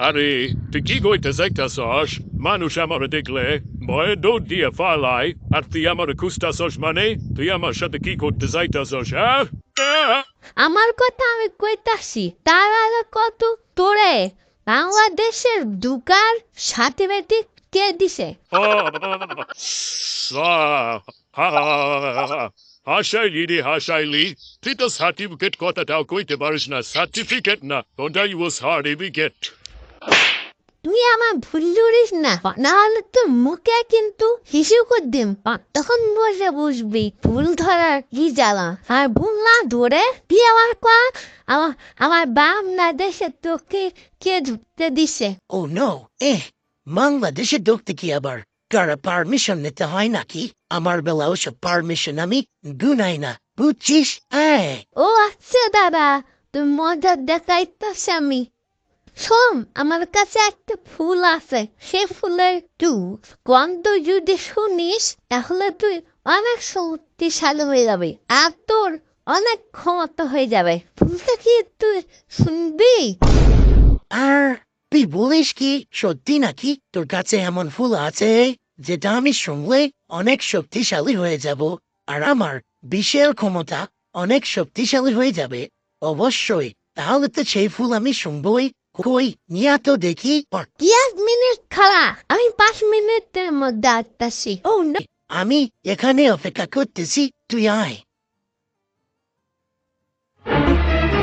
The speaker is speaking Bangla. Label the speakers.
Speaker 1: আরে তুই কি কইতে যাইতাছস মানুষ আমার দেখলে ভয়ে দৌড় দিয়ে ফালাই আর তুই আমার খুঁজতাছস মানে তুই আমার সাথে কি করতে যাইতাছস হ্যাঁ!
Speaker 2: আমার কথা আমি কইতাছি তার আগে কত তোরে বাংলাদেশের ঢুকার সার্টিফিকেট কে দিছে
Speaker 1: হাসাইলি রে হাসাইলি তুই তো সার্টিফিকেট কথাটাও কইতে পারিস না সার্টিফিকেট না ওটা ইউজ সার্টিফিকেট
Speaker 2: ভুল না নাহলে তো মুখে কিন্তু হিসু করে দিম তখন বসে বুঝবি ভুল ধরার কি জ্বালা আর ভুল না ধরে তুই আমার কয়া আমার আমার বাপ না দেশে তোকে কে ঢুকতে দিছে
Speaker 3: ও নো এহ বাংলাদেশে ঢুকতে কি আবার কারা পারমিশন নিতে হয় নাকি আমার বেলা ওসব পারমিশন আমি গুনাই না বুঝছিস হ্যাঁ
Speaker 2: ও আচ্ছা দাদা তুই মজা দেখাইতেছ আমি শোন, আমার কাছে একটা ফুল আছে। সে ফুলের তুই গন্ধ যদি শুনিস, তাহলে তুই অনেক শক্তিশালী হয়ে যাবে আর তোর অনেক ক্ষমতা হয়ে যাবে। ফুলটা কি তুই শুনবি?
Speaker 3: আর তুই বলিস কি, সত্যি নাকি তোর কাছে এমন ফুল আছে যেটা আমি শুনলে অনেক শক্তিশালী হয়ে যাব আর আমার বিশাল ক্ষমতা অনেক শক্তিশালী হয়ে যাবে? অবশ্যই, তাহলে তো সেই ফুল আমি শুনবই। কই নিয়া তো দেখি। পর
Speaker 2: মিনিট খালা আমি পাঁচ মিনিটের মধ্যে আসতেছি। ও না
Speaker 3: আমি এখানে অপেক্ষা করতেছি তুই আয়।